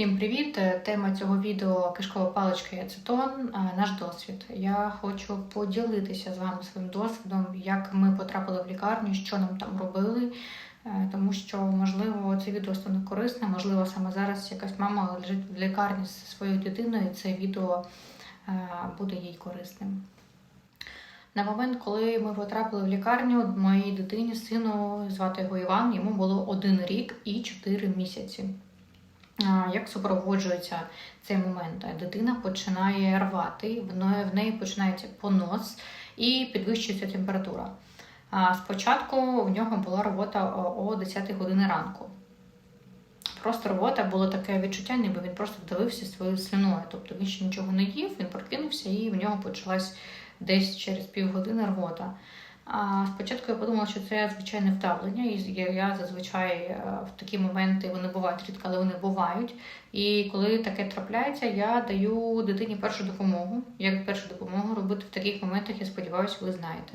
Всім привіт! Е, Тема цього відео кишкова паличка і ацетон, е, наш досвід. Я хочу поділитися з вами своїм досвідом, як ми потрапили в лікарню, що нам там робили, е, тому що, можливо, це відео стане корисне, можливо, саме зараз якась мама лежить в лікарні зі своєю дитиною, і це відео буде їй корисним. На момент, коли ми потрапили в лікарню, моїй дитині, сину, звати його Іван, йому було один рік і чотири місяці. Як супроводжується цей момент? Дитина починає рвати, в неї, починається понос і підвищується температура. Спочатку в нього була робота о о 10 години ранку. Просто робота було таке відчуття, ніби він просто вдавився своєю слюною. Тобто він ще нічого не їв, він прокинувся і в нього почалась десь через півгодини рвота. Спочатку я подумала, що це звичайне вдавлення, і я, зазвичай е, в такі моменти вони бувають рідко, але вони бувають. І коли таке трапляється, я даю дитині першу допомогу. Як першу допомогу робити в таких моментах, я сподіваюся, ви знаєте.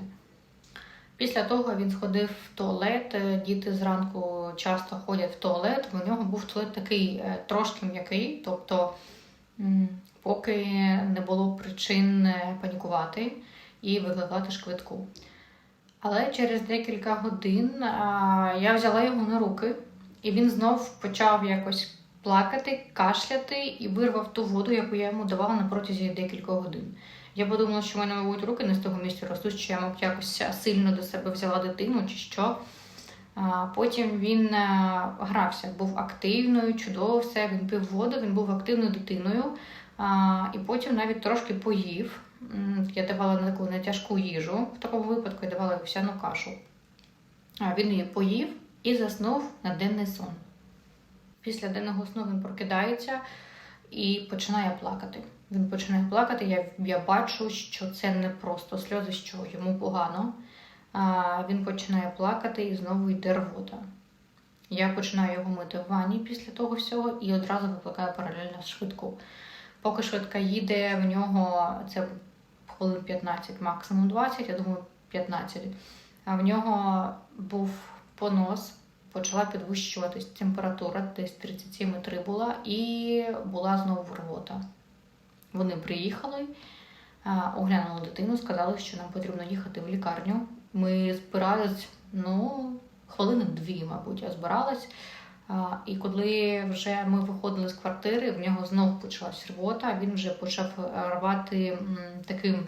Після того він сходив в туалет. е, Діти зранку часто ходять в туалет. У нього був туалет такий е, трошки м'який, тобто поки не було причин панікувати і викликати швидку. Але через декілька годин я взяла його на руки, і він знов почав якось плакати, кашляти і вирвав ту воду, яку я йому давала на протязі декількох годин. Я подумала, що в мене, мабуть, руки не з того місця ростуть, що я, мабуть, якось сильно до себе взяла дитину чи що. Потім він е, грався, був активною, чудово все. Він пив воду, він був активною дитиною. І потім навіть трошки поїв. Я давала на таку нетяжку їжу. В такому випадку я давала вівсяну кашу. А Він її поїв і заснув на денний сон. Після денного сну він прокидається і починає плакати. Він починає плакати. Я, я бачу, що це не просто сльози, що йому погано. А, Він починає плакати і знову йде рвота. Я починаю його мити в ванні після того всього і одразу викликаю паралельно швидку. Поки швидка їде, в нього це хвилин 15, максимум 20, я думаю, 15. А в нього був понос, почала підвищуватись температура, десь 37,3 була, і була знову рвота. Вони приїхали, оглянули дитину, сказали, що нам потрібно їхати в лікарню. Ми збирались, ну, хвилини дві, мабуть, я збиралась. І коли вже ми виходили з квартири, в нього знов почалась рвота, він вже почав рвати таким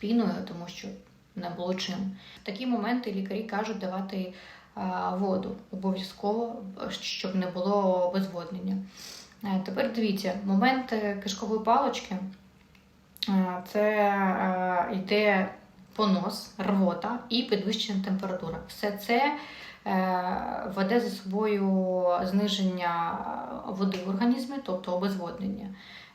піною, тому що не було чим. В такі моменти лікарі кажуть давати воду обов'язково, щоб не було обезводнення. Е, Тепер дивіться, момент е, кишкової палочки е, це е, йде понос, рвота і підвищена температура. Все це е, веде за собою зниження води в організмі, тобто обезводнення.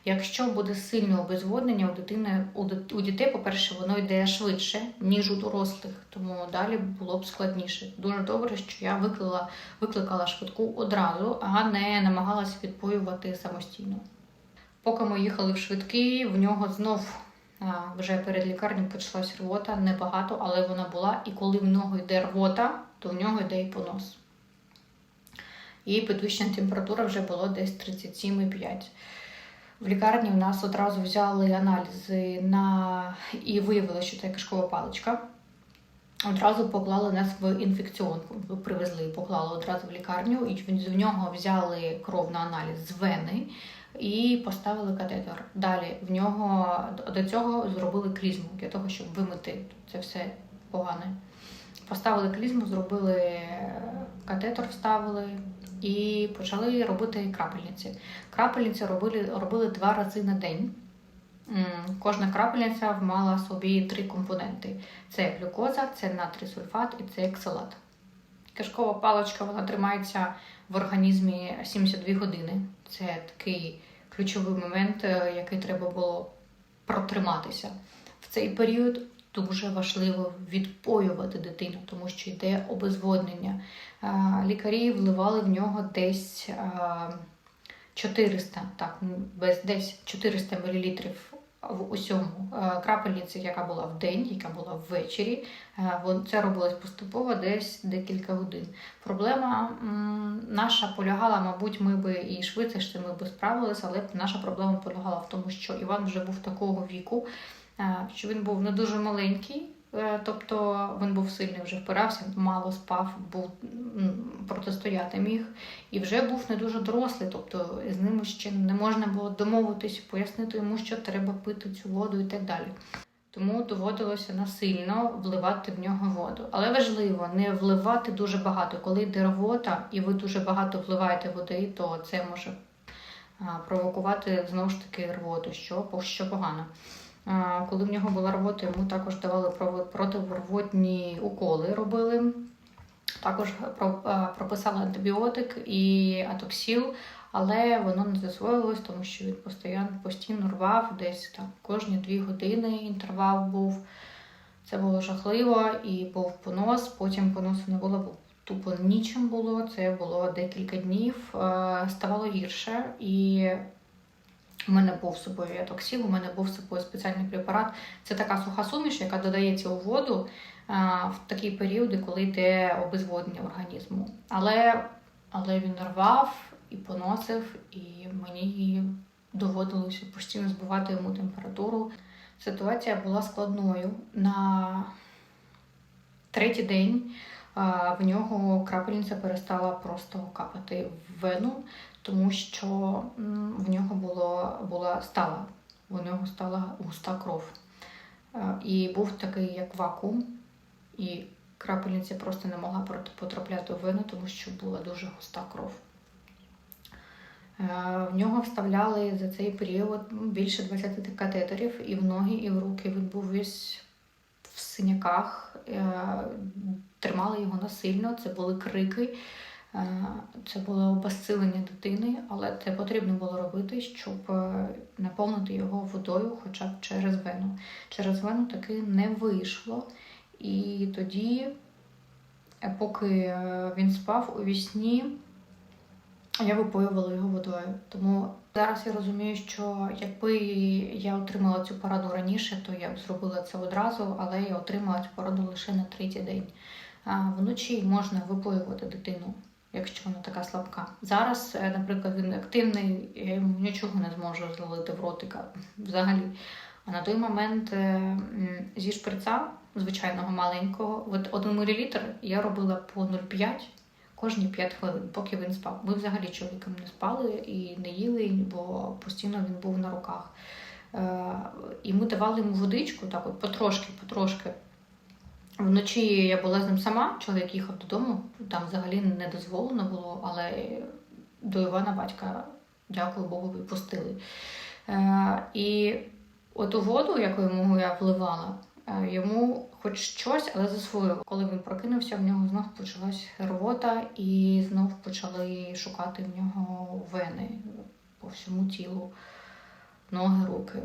Якщо буде сильне обезводнення у дитини, у дітей, по-перше, воно йде швидше, ніж у дорослих, тому далі було б складніше. Дуже добре, що я викликала, викликала швидку одразу, а не намагалася відпоювати самостійно. Поки ми їхали в швидкий, в нього знов вже перед лікарнею почалась рвота, небагато, але вона була. І коли в нього йде рвота, то в нього йде і понос. І підвищена температура вже було десь 37,5. В лікарні в нас одразу взяли аналізи на і виявили, що це кишкова паличка. Одразу поклали нас в інфекціонку. Привезли і поклали одразу в лікарню, і в нього взяли кров на аналіз з вени і поставили катетер. Далі в нього до цього зробили клізму для того, щоб вимити це все погане. Поставили клізму, зробили катетер, вставили і почали робити крапельниці. Крапельниці робили, робили два рази на день. Кожна крапельниця мала собі три компоненти: це глюкоза, це натрій сульфат і це екселат. Кишкова паличка вона тримається в організмі 72 години. Це такий ключовий момент, е, який треба було протриматися. В цей період дуже важливо відпоювати дитину, тому що йде обезводнення. Лікарі вливали в нього десь 400, так, без десь 400 мл в усьому. Крапельниці, яка була в день, яка була ввечері, це робилось поступово десь декілька годин. Проблема наша полягала, мабуть, ми би і швидше ми би справилися, але наша проблема полягала в тому, що Іван вже був такого віку, що він був не дуже маленький. е, Тобто він був сильний, вже впирався, мало спав, був протистояти міг і вже був не дуже дорослий, тобто з ним ще не можна було домовитись, пояснити йому, що треба пити цю воду і так далі. Тому доводилося насильно вливати в нього воду. Але важливо не вливати дуже багато. Коли йде рвота і ви дуже багато вливаєте води, то це може провокувати знову ж таки рвоту, що, що погано. Коли в нього була рвота, йому також давали противорвотні уколи робили. Також прописали антибіотик і атоксіл, але воно не засвоїлось, тому що він постійно, постійно рвав десь там кожні дві години інтервал був. Це було жахливо і був понос. Потім поносу не було, бо тупо нічим було. Це було декілька днів. Ставало гірше, і у мене був з собою атоксіл, у мене був з собою спеціальний препарат. Це така суха суміш, яка додається у воду в такі періоди, коли йде обезводнення організму. Але, але він рвав і поносив, і мені доводилося постійно збивати йому температуру. Ситуація була складною. На третій день в нього крапельниця перестала просто капати в вену, тому що в нього було, була стала, у нього стала густа кров. І був такий як вакуум, і крапельниця просто не могла потрапляти в вену, тому що була дуже густа кров. Е, В нього вставляли за цей період більше 20 катетерів і в ноги, і в руки. Він був весь в синяках, е, тримали його насильно, це були крики, е, це було обезсилення дитини, але це потрібно було робити, щоб е, наповнити його водою хоча б через вену. Через вену таки не вийшло. І тоді, е, поки е, він спав у вісні, я випоювала його водою. Тому зараз я розумію, що якби я отримала цю пораду раніше, то я б зробила це одразу, але я отримала цю пораду лише на третій день. А вночі можна випоювати дитину, якщо вона така слабка. Зараз, е, наприклад, він активний, я йому нічого не зможу залити в ротика взагалі. А на той момент е, зі шприца звичайного маленького, от 1 мл я робила по 0,5 кожні 5 хвилин, поки він спав. Ми взагалі чоловіком не спали і не їли, бо постійно він був на руках. Е, І ми давали йому водичку, так от потрошки, потрошки. Вночі я була з ним сама, чоловік їхав додому, там взагалі не дозволено було, але до Івана батька, дякую Богу, пустили. Е, І оту воду, яку йому я вливала, е, йому хоч щось, але засвоїв. Коли він прокинувся, в нього знов почалась рвота, і знов почали шукати в нього вени по всьому тілу, ноги, руки.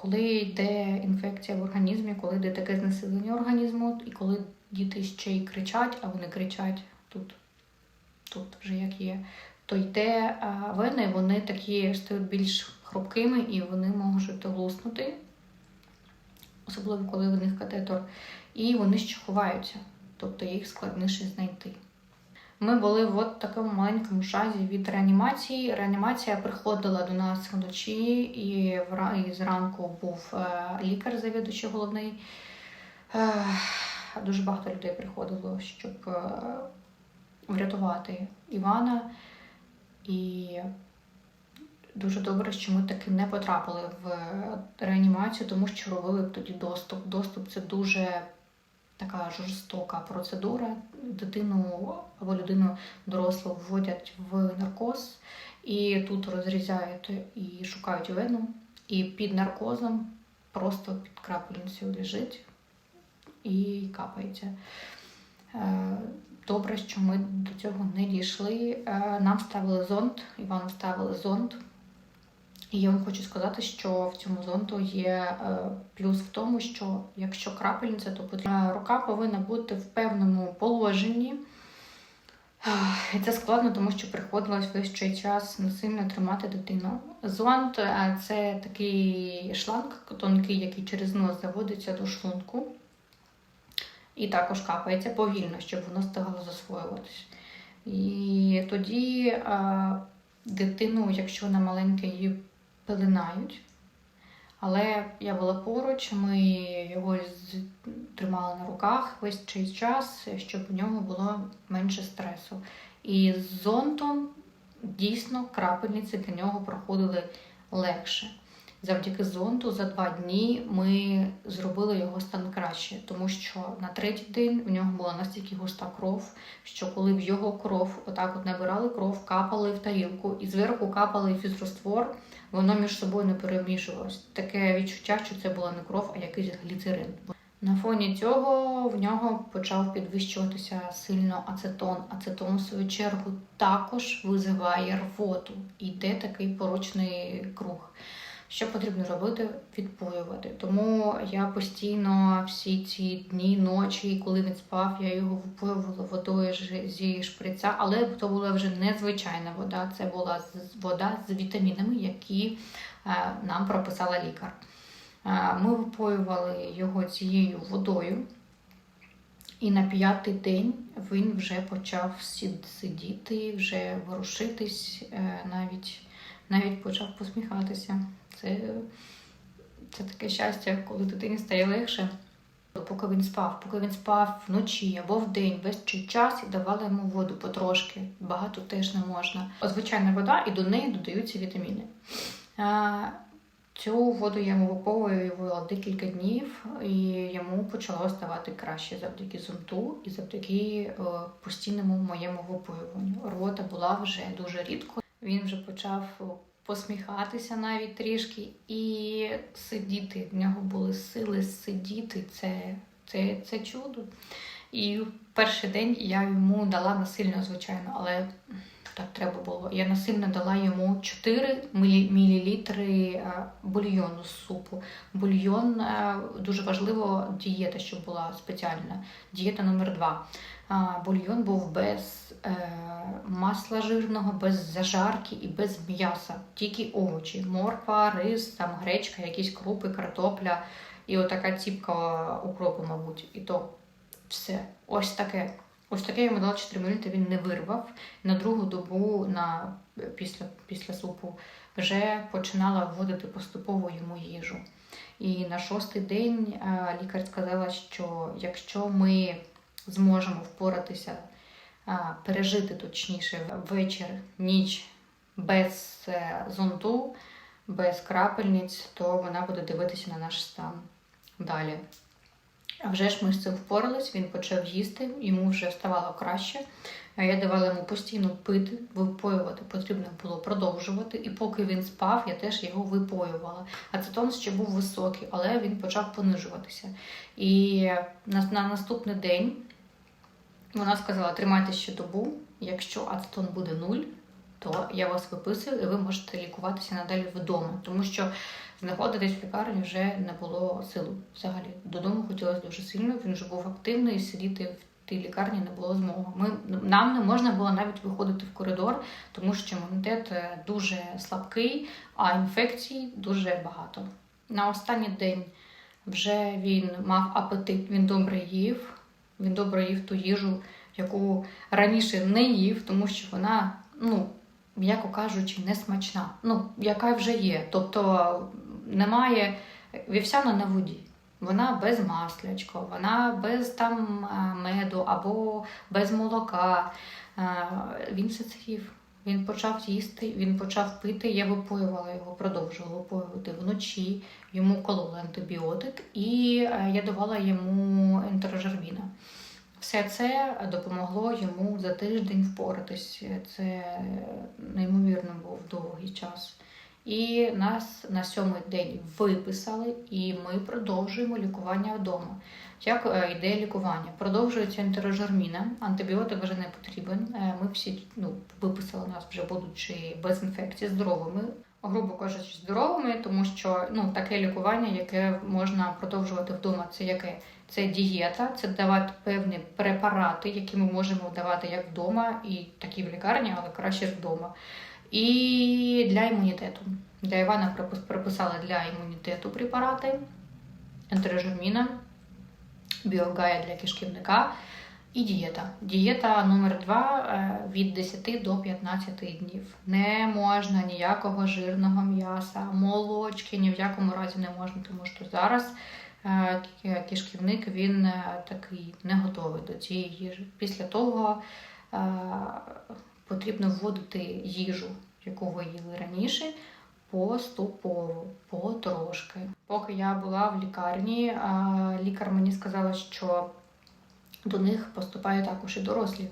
Коли йде інфекція в організмі, коли йде таке знесилення організму, і коли діти ще й кричать, а вони кричать тут, тут вже як є, то йде а, вени, вони такі стають більш хрупкими і вони можуть глуснути, особливо коли в них катетор, і вони ще ховаються, тобто їх складніше знайти. Ми були в от такому маленькому шазі від реанімації. Реанімація приходила до нас вночі, і зранку був е, лікар, завідуючий головний. Е, Дуже багато людей приходило, щоб е, врятувати Івана. І дуже добре, що ми таки не потрапили в реанімацію, тому що робили б тоді доступ. Доступ це дуже така жорстока процедура. Дитину або людину дорослу вводять в наркоз, і тут розрізають і шукають вену, і під наркозом просто під крапельницею лежить і капається. Е, Добре, що ми до цього не дійшли. Е, Нам ставили зонд, Івану ставили зонд. І я вам хочу сказати, що в цьому зонту є е, плюс в тому, що якщо крапельниця, то потрібна рука повинна бути в певному положенні, І це складно, тому що приходилось весь цей час насильно тримати дитину. Зонд е, це такий шланг тонкий, який через нос заводиться до шлунку. І також капається повільно, щоб воно встигало засвоюватися. І тоді а, дитину, якщо вона маленька, її пеленають. Але я була поруч, ми його тримали на руках весь цей час, щоб у нього було менше стресу. І з зонтом дійсно крапельниці для нього проходили легше. Завдяки зонту за два дні ми зробили його стан краще, тому що на третій день у нього була настільки густа кров, що коли в його кров отак от набирали кров, капали в тарілку і зверху капали фізроствор, воно між собою не перемішувалось. Таке відчуття, що це була не кров, а якийсь гліцерин. На фоні цього в нього почав підвищуватися сильно ацетон. Ацетон, в свою чергу, також визиває рвоту. Йде такий порочний круг. Що потрібно робити? Відпоювати. Тому я постійно всі ці дні, ночі, коли він спав, я його випоювала водою зі шприця, але то була вже не звичайна вода, це була вода з вітамінами, які е, нам прописала лікар. Е, Ми випоювали його цією водою, і на п'ятий день він вже почав сидіти, вже ворушитись, е, навіть, навіть почав посміхатися. Це, це таке щастя, коли дитині стає легше. Поки він спав, поки він спав вночі або вдень, весь час і давали йому воду потрошки. Багато теж не можна. Звичайна вода, і до неї додаються вітаміни. Цю воду я йому виповуювала декілька днів, і йому почало ставати краще завдяки зонту і завдяки е, постійному моєму випоюванню. Рвота була вже дуже рідко. Він вже почав посміхатися навіть трішки і сидіти. В нього були сили сидіти. Це, це, це чудо. І в перший день я йому дала насильно, звичайно, але так треба було. Я насильно дала йому 4 мл бульйону з супу. Бульйон е, дуже важливо дієта, щоб була спеціальна. Дієта номер 2 Бульйон був без е, масла жирного, без зажарки і без м'яса, тільки овочі, морква, рис, там гречка, якісь крупи, картопля і отака ціпка укропу, мабуть. І то все. Ось таке. Ось таке йому дала 4 мл, він не вирвав. На другу добу на, після, після супу вже починала вводити поступово йому їжу. І на шостий день е, лікар сказала, що якщо ми зможемо впоратися, пережити точніше вечір, ніч без е, зонту, без крапельниць, то вона буде дивитися на наш стан далі. А вже ж ми з цим впорались, він почав їсти, йому вже ставало краще. А Я давала йому постійно пити, випоювати потрібно було продовжувати. І поки він спав, я теж його випоювала. Ацетон ще був високий, але він почав понижуватися. І на наступний день вона сказала: тримайте ще добу. Якщо ацетон буде нуль, то я вас виписую, і ви можете лікуватися надалі вдома, тому що знаходитись в лікарні вже не було сил взагалі. Додому хотілося дуже сильно. Він вже був активний, сидіти в тій лікарні не було змоги. Ми нам не можна було навіть виходити в коридор, тому що імунітет е, дуже слабкий, а інфекцій дуже багато. На останній день вже він мав апетит, він добре їв. Він добре їв ту їжу, яку раніше не їв, тому що вона, ну, м'яко кажучи, не смачна. Ну, яка вже є. Тобто немає вівсяна на воді. Вона без маслячка, вона без там меду або без молока. Він все це їв. Він почав їсти, він почав пити. Я випоювала його, продовжувала випоювати вночі. Йому кололи антибіотик, і е, я давала йому ентерожервіна. Все це допомогло йому за тиждень впоратись. Це неймовірно був довгий час. І нас на сьомий день виписали, і ми продовжуємо лікування вдома. Як е, йде лікування? Продовжується ентерожерміна, антибіотик вже не потрібен. Е, Ми всі ну, виписали нас вже, будучи без інфекції, здоровими. грубо кажучи, здоровими, тому що ну, таке лікування, яке можна продовжувати вдома, це яке? Це дієта, це давати певні препарати, які ми можемо давати як вдома, і такі в лікарні, але краще вдома. І для імунітету. Для Івана припис- для імунітету препарати, ентерожерміна, біогая для кишківника і дієта. Дієта номер 2 від 10 до 15 днів. Не можна ніякого жирного м'яса, молочки ні в якому разі не можна, тому що зараз е, кишківник він е, такий не готовий до цієї їжі. Після того е, потрібно вводити їжу, яку ви їли раніше, поступово, потрошки. Поки я була в лікарні, лікар мені сказала, що до них поступають також і дорослі.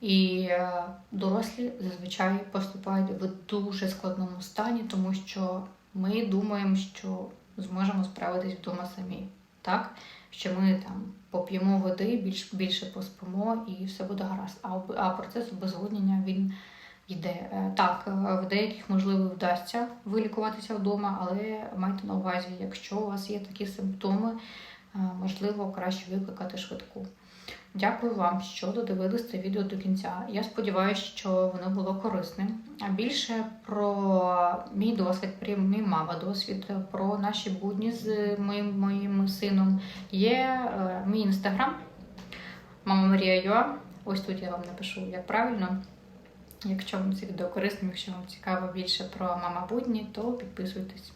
І е, дорослі зазвичай поступають в дуже складному стані, тому що ми думаємо, що зможемо справитись вдома самі. Так? Що ми там поп'ємо води, більш, більше поспимо і все буде гаразд. А, а процес обезводнення він йде. Е, Так, е, в деяких, можливо, вдасться вилікуватися вдома, але майте на увазі, якщо у вас є такі симптоми, можливо, краще викликати швидку. Дякую вам, що додивились це відео до кінця. Я сподіваюся, що воно було корисним. А більше про мій досвід, про мама досвід, про наші будні з моїм, моїм сином є е, мій інстаграм, мама Марія Юа. Ось тут я вам напишу, як правильно. Якщо вам це відео корисне, якщо вам цікаво більше про мама будні, то підписуйтесь.